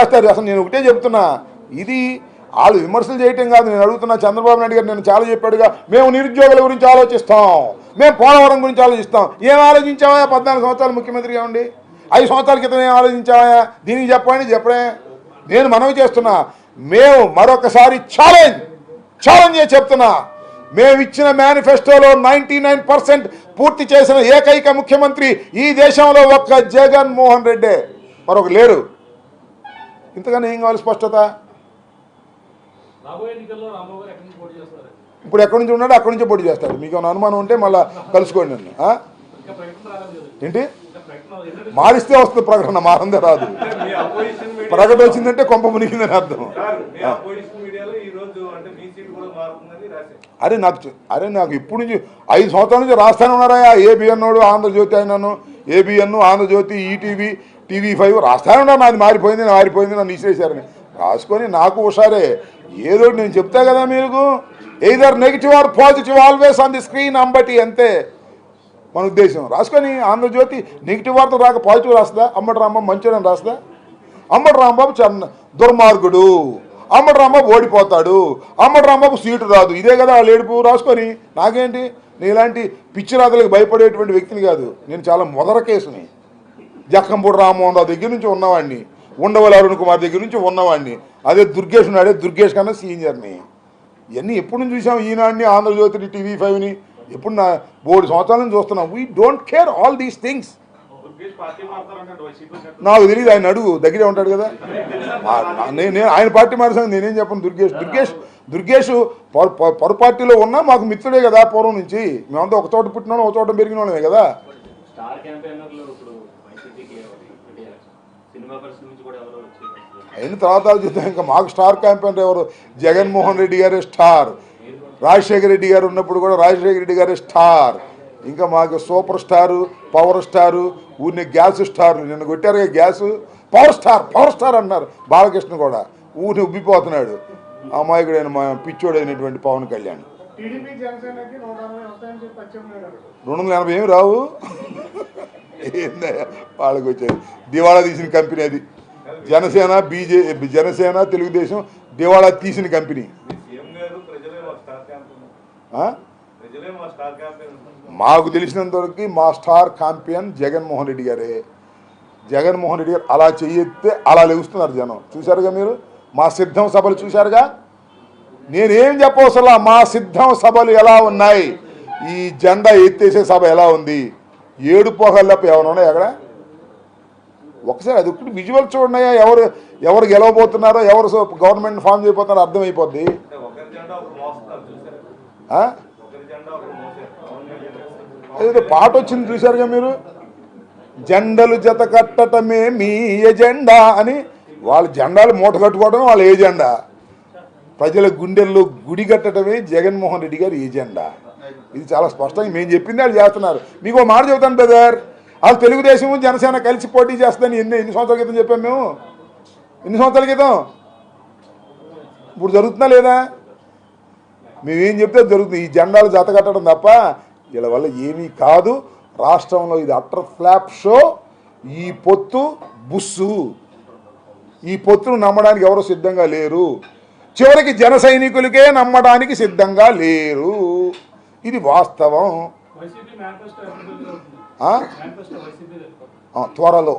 చేస్తారు. అసలు నేను ఒకటే చెప్తున్నా. ఇది వాళ్ళు విమర్శలు చేయటం కాదు. నేను అడుగుతున్నా చంద్రబాబు నాయుడు గారు నేను చాలా చెప్పాడుగా. మేము నిరుద్యోగుల గురించి ఆలోచిస్తాం. మేము పోలవరం గురించి ఆలోచిస్తాం. ఏం ఆలోచించావా? పద్నాలుగు సంవత్సరాలు ముఖ్యమంత్రిగా ఉండి. ఐదు సంవత్సరాల క్రితం ఏం ఆలోచించావా? దీనికి చెప్పండి చెప్పడే. నేను మనవి చేస్తున్నా. మేము మరొకసారి ఛాలెంజ్ ఛాలెంజ్ చేసి చెప్తున్నా. మేము ఇచ్చిన మేనిఫెస్టోలో నైంటీ నైన్ పర్సెంట్ పూర్తి చేసిన ఏకైక ముఖ్యమంత్రి ఈ దేశంలో ఒక్క జగన్మోహన్ రెడ్డే. మరొక లేరు. ఇంతకన్నా ఏం కావాలి స్పష్టత? ఇప్పుడు ఎక్కడి నుంచి ఉన్నాడో అక్కడి నుంచే పోటీ చేస్తాడు. మీకు ఏమైనా అనుమానం ఉంటే మళ్ళీ కలుసుకోండి నన్ను. ఏంటి? మారిస్తే వస్తుంది ప్రకటన మారందే రాదు. ప్రకటన వచ్చిందంటే కొంప మునిగిందని అర్థం. అరే నాకు అరే నాకు ఇప్పుడు నుంచి ఐదు సంవత్సరాల నుంచి రాస్తానే ఉన్నారా ఏబిఎన్ ఆంధ్రజ్యోతి అయినాను ABN Andhrajyothi ETV TV five రాస్తానే ఉన్నా నాది మారిపోయింది మారిపోయింది నన్ను తీసేశారని రాసుకొని నాకు హుషారే. ఏదో నేను చెప్తా కదా మీకు either negative or positive always on the screen Ambati అంతే. మన ఉద్దేశం. రాసుకొని ఆంధ్రజ్యోతి నెగిటివ్ వార్త రాక పాజిటివ్ రాస్తుందా? అమ్మటి రాంబాబు మంచోడని రాస్తుందా? అమ్మటి రాంబాబు చన్న దుర్మార్గుడు. అమ్మటి రాంబాబు ఓడిపోతాడు. అమ్మటి రాంబాబు సీటు రాదు. ఇదే కదా వాళ్ళు ఏడుపు రాసుకొని నాకేంటి? నేను ఇలాంటి పిచ్చి రాతలకు భయపడేటువంటి వ్యక్తిని కాదు. నేను చాలా మొదర కేసుని. జక్కంపూడి రామ్మోహన్ రావు దగ్గర నుంచి ఉన్నవాడిని ఉండవల్లి అరుణ్ కుమార్ దగ్గర నుంచి ఉన్నవాడిని అదే దుర్గేష్ ఉన్నాడే దుర్గేష్ కన్నా సీనియర్ని ఇవన్నీ ఎప్పుడు నుంచి చూసాం ఈనాడిని ఆంధ్రజ్యోతిని టీవీ ఫైవ్ని? ఎప్పుడు నా మూడు సంవత్సరాల నుంచి చూస్తున్నాం. We don't care all these things నాకు తెలియదు ఆయన అడుగు దగ్గరే ఉంటాడు కదా. నేను నేను ఆయన పార్టీ మారిసాను నేనేం చెప్పను? దుర్గేష్ దుర్గేష్ దుర్గేష్ పొర పార్టీలో ఉన్నా మాకు మిత్రుడే కదా పూర్వం నుంచి. మేమంతా ఒక చోట పుట్టిన ఒక చోట పెరిగిన వాళ్ళమే కదా అయిన తర్వాత ఆలోచిద్దాం. ఇంకా మాకు స్టార్ క్యాంపెయినర్ ఎవరు? జగన్మోహన్ రెడ్డి గారే స్టార్. రాజశేఖర రెడ్డి గారు ఉన్నప్పుడు కూడా రాజశేఖర రెడ్డి గారే స్టార్. ఇంకా మాకు సూపర్ స్టారు పవర్ స్టారు ఊరిని గ్యాస్ స్టార్. నిన్న కొట్టారుగా gas? Power star power star అన్నారు బాలకృష్ణ కూడా. ఊరిని ఉబ్బిపోతున్నాడు. అమాయకుడైన మా పిచ్చోడైనటువంటి పవన్ కళ్యాణ్. రెండు వందల ఎనభై ఏమి రావు? ఏందయ్యా వాళ్ళకి వచ్చేది. దివాళా తీసిన కంపెనీ అది. జనసేన బీజే జనసేన తెలుగుదేశం దివాళా తీసిన కంపెనీ. మాకు తెలిసినంత వరకు మా స్టార్ కాంపియన్ జగన్మోహన్ రెడ్డి గారే. జగన్మోహన్ రెడ్డి గారు అలా చెయ్యితే అలా లెగుస్తున్నారు జనం. చూశారుగా మీరు? మా సిద్ధం సభలు చూశారుగా? నేనేం చెప్పవసలా మా సిద్ధం సభలు ఎలా ఉన్నాయి? ఈ జెండా ఎత్తేసే సభ ఎలా ఉంది? ఏడు పోగల్లప్ప ఎవరున్నాయి అక్కడ? ఒకసారి అది ఒకటి విజువల్ చూడండి ఎవరు ఎవరు గెలవబోతున్నారో ఎవరు గవర్నమెంట్ ఫామ్ చేయబోతున్నారో అర్థమైపోద్ది. ఏదో పాట వచ్చింది చూశారుగా మీరు? జెండలు జత కట్టటమే మీ ఎజెండా అని వాళ్ళ జెండాలు మూట కట్టుకోవడం వాళ్ళ ఏజెండా ప్రజల గుండెల్లో గుడి కట్టడమే జగన్మోహన్ రెడ్డి గారి ఏజెండా ఇది చాలా స్పష్టంగా మేము చెప్పింది వాళ్ళు చేస్తున్నారు. మీకు ఒక మాట చెబుతాను బ్రదర్. వాళ్ళు తెలుగుదేశం జనసేన కలిసి పోటీ చేస్తుందని ఎన్ని ఎన్ని సంవత్సరాల క్రితం చెప్పాం మేము? ఎన్ని సంవత్సరాల క్రితం? ఇప్పుడు జరుగుతుందా లేదా? మేమేం చెప్తే జరుగుతుంది. ఈ జెండాలు జత కట్టడం తప్ప వీళ్ళ వల్ల ఏమీ కాదు. రాష్ట్రంలో ఇది అట్టర్ ఫ్లాప్ షో. ఈ పొత్తు బుస్సు. ఈ పొత్తును నమ్మడానికి ఎవరు సిద్ధంగా లేరు. చివరికి జన సైనికులకే నమ్మడానికి సిద్ధంగా లేరు. ఇది వాస్తవం. త్వరలో?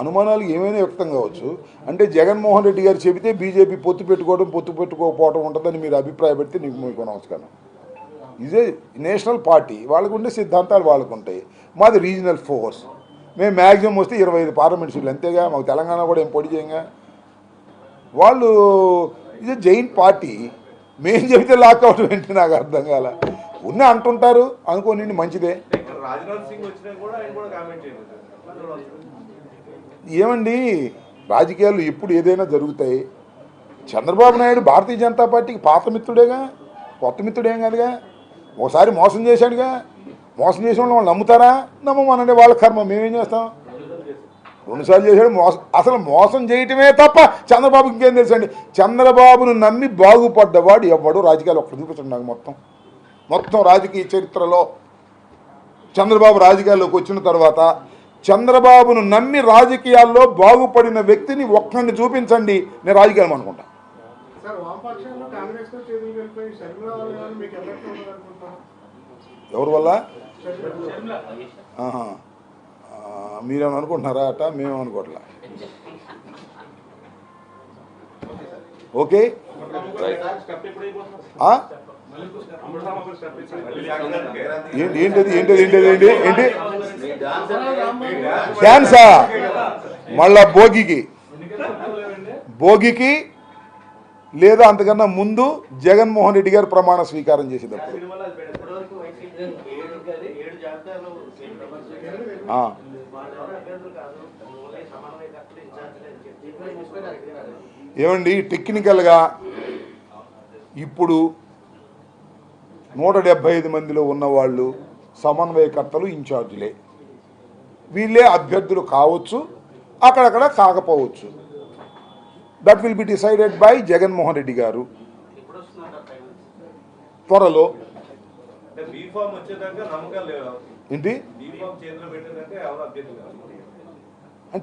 అనుమానాలు ఏమైనా వ్యక్తం కావచ్చు. అంటే జగన్మోహన్ రెడ్డి గారు చెబితే బీజేపీ పొత్తు పెట్టుకోవడం పొత్తు పెట్టుకోకపోవడం ఉంటుందని మీరు అభిప్రాయపడితే నీకు మీకు నమస్కారం. ఇదే నేషనల్ పార్టీ వాళ్ళకు ఉండే సిద్ధాంతాలు వాళ్ళకు ఉంటాయి. మాది రీజనల్ ఫోర్స్. మేము మ్యాక్సిమం వస్తే ఇరవై ఐదు పార్లమెంట్ సీట్లు అంతేగా? మాకు తెలంగాణ కూడా ఏం పొడి చేయంగా? వాళ్ళు ఇది జైన్ పార్టీ. మేము చెబితే లాక్ అవడం ఏంటి నాకు అర్థం కాల. ఉన్న అంటుంటారు అనుకోని మంచిదే? ఏమండి? రాజకీయాలు ఎప్పుడు ఏదైనా జరుగుతాయి. చంద్రబాబు నాయుడు భారతీయ జనతా పార్టీకి పాత మిత్రుడేగా? కొత్త మిత్రుడేం కాదుగా? ఒకసారి మోసం చేశాడుగా? మోసం చేసిన వాళ్ళు నమ్ముతారా? నమ్మమనండి వాళ్ళ కర్మ. మేమేం చేస్తాం? రెండుసార్లు చేశాడు మోసం. అసలు మోసం చేయటమే తప్ప చంద్రబాబుకి ఇంకేం తెలుసండి చంద్రబాబును నమ్మి బాగుపడ్డవాడు ఎవడు రాజకీయాలు ఒక్కడ చూపించండి నాకు మొత్తం. మొత్తం రాజకీయ చరిత్రలో చంద్రబాబు రాజకీయాల్లోకి వచ్చిన తర్వాత చంద్రబాబును నమ్మి రాజకీయాల్లో బాగుపడిన వ్యక్తిని ఒక్కడిని చూపించండి. నేను రాజకీయాలు అనుకుంటా. ఎవరి వల్ల? మీరేమని అనుకుంటున్నారా అట? మేమేమనుకోవట్లా ఓకే. ఏంటిది ఏంటి ఏంటది ఏంటది ఏంటది ఏంటి? ఏంటి? ఛాన్సా మళ్ళా భోగికి. భోగికి లేదా అంతకన్నా ముందు జగన్మోహన్ రెడ్డి గారు ప్రమాణ స్వీకారం చేసేటప్పుడు ఇప్పటివరకు వైసీపీ ఏడు గది ఏడు జాబితాలు ఆ. వాళ్ళెవరు అభ్యర్థులు కాదు ఓన్లీ సమన్వయకర్తలు ఇన్ఛార్జీలు అని చెప్పి ఏమండి టెక్నికల్గా ఇప్పుడు నూట డెబ్భై ఐదు మందిలో ఉన్నవాళ్ళు సమన్వయకర్తలు ఇన్ఛార్జీలే వీళ్ళే అభ్యర్థులు కావచ్చు అక్కడక్కడ కాకపోవచ్చు. That will be decided by Jaganmohan Reddy garu. త్వరలో. ఏంటి?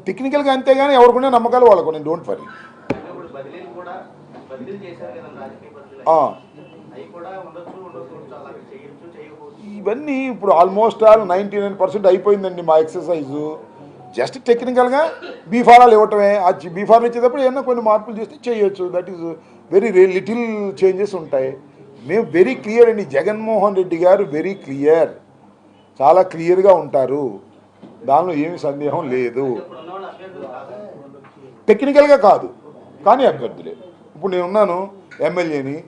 టెక్నికల్గా అంతేగాని ఎవరికొనే నమ్మకాలు వాళ్ళకు నేను డోంట్ చేయకపోవచ్చు ఇవన్నీ ఇప్పుడు almost all ninety nine percent అయిపోయిందండి మా ఎక్సర్సైజు జస్ట్ టెక్నికల్గా బీఫారాలు ఇవ్వటమే. ఆ బీఫారాలు ఇచ్చేటప్పుడు ఏమన్నా కొన్ని మార్పులు చేస్తే చేయొచ్చు. That is very little changes ఉంటాయి. మేము వెరీ క్లియర్ అండి. జగన్మోహన్ రెడ్డి గారు వెరీ క్లియర్ చాలా క్లియర్గా ఉంటారు. దానిలో ఏమి సందేహం లేదు. టెక్నికల్గా కాదు. కానీ అభ్యర్థులే. ఇప్పుడు నేను ఉన్నాను ఎమ్మెల్యేని.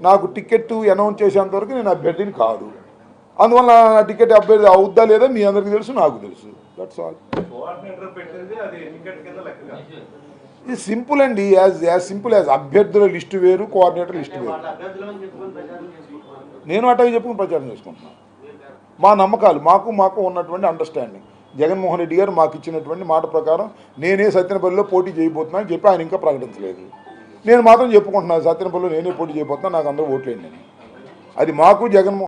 నాకు టికెట్ అనౌన్స్ చేసేంత వరకు నేను అభ్యర్థిని కాదు. అందువల్ల నా టికెట్ అభ్యర్థి అవుద్దా లేదా మీ అందరికీ తెలుసు నాకు తెలుసు. That's all. ఇది సింపుల్ అండి. యాజ్ యాజ్ సింపుల్ యాజ్ అభ్యర్థుల లిస్టు వేరు కోఆర్డినేటర్ లిస్టు వేరు. నేను అటవి చెప్పుకుని ప్రచారం చేసుకుంటున్నాను. మా నమ్మకాలు మాకు మాకు ఉన్నటువంటి అండర్స్టాండింగ్ జగన్మోహన్ రెడ్డి గారు మాకు ఇచ్చినటువంటి మాట ప్రకారం నేనే సత్యనపల్లిలో పోటీ చేయబోతున్నానని చెప్పి ఆయన ఇంకా ప్రకటించలేదు. నేను మాత్రం చెప్పుకుంటున్నాను సత్యనపల్లిలో నేనే పోటీ చేయబోతున్నా నాకు అందరూ ఓట్లేండి అది మాకు జగన్మోహన్